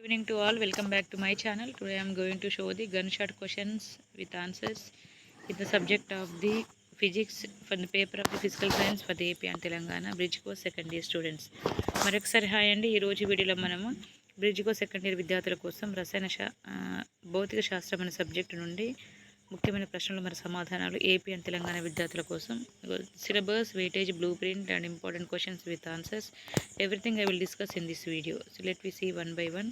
Evening to all welcome back to my channel today I'm going to show the gun shot questions with answers with the subject of the physics for the paper of the physical science for the AP and Telangana bridge co second year students మరొకసారి hi అండి ఈరోజు వీడియోలో మనము bridge కో second year విద్యార్థుల కోసం రసాయన శా భౌతిక శాస్త్రం అనే సబ్జెక్టు నుండి ముఖ్యమైన ప్రశ్నలు మరియు సమాధానాలు ఏపీ అండ్ తెలంగాణ విద్యార్థుల కోసం syllabus weightage blue print and important questions with answers everything I will discuss in this video so let we see one by one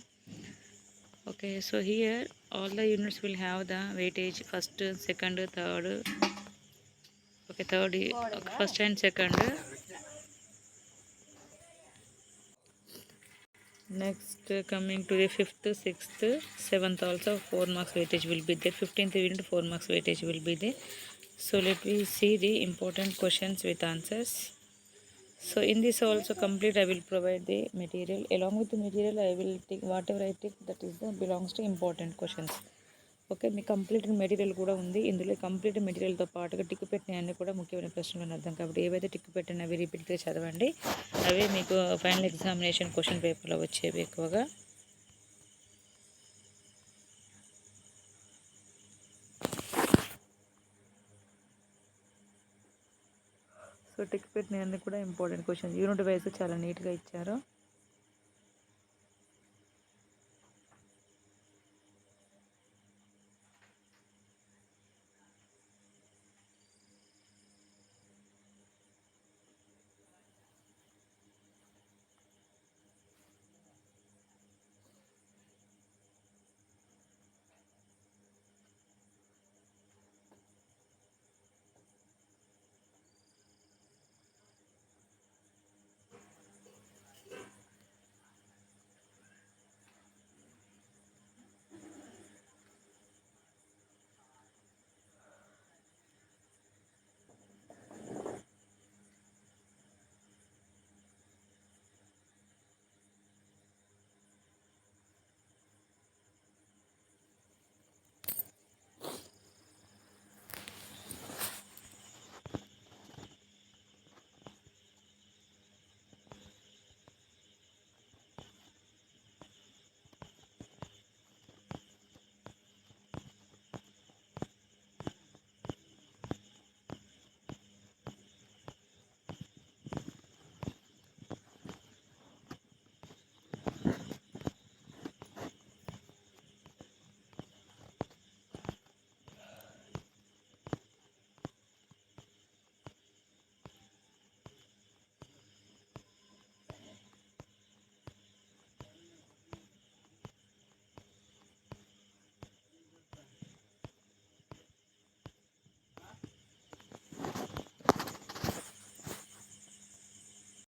Okay, so here all the units will have the weightage first, second, third. Okay, third, okay, first and second. Next, coming to the fifth, sixth, seventh also 4 marks weightage will be there. 15th unit 4 marks weightage will be there. So let me see the important questions with answers. So in this also complete I will provide the material. Along with the material I will take whatever I take that is the belongs to important questions. Okay me complete material కూడా ఉంది ఇందులో complete మెటీరియల్తో పాటుగా tick పెట్టిన అన్ని కూడా ముఖ్యమైన ప్రశ్నలు అని అర్థం కాబట్టి ఏవైతే టిక్ పెట్టిన అవి రిపీట్గా చదవండి అవే మీకు ఫైనల్ ఎగ్జామినేషన్ క్వశ్చన్ పేపర్లో వచ్చేవి ఎక్కువగా సో టిక్ పెట్టిన కూడా ఇంపార్టెంట్ క్వశ్చన్ యూనిట్ వైజ్ చాలా నీట్గా ఇచ్చారు.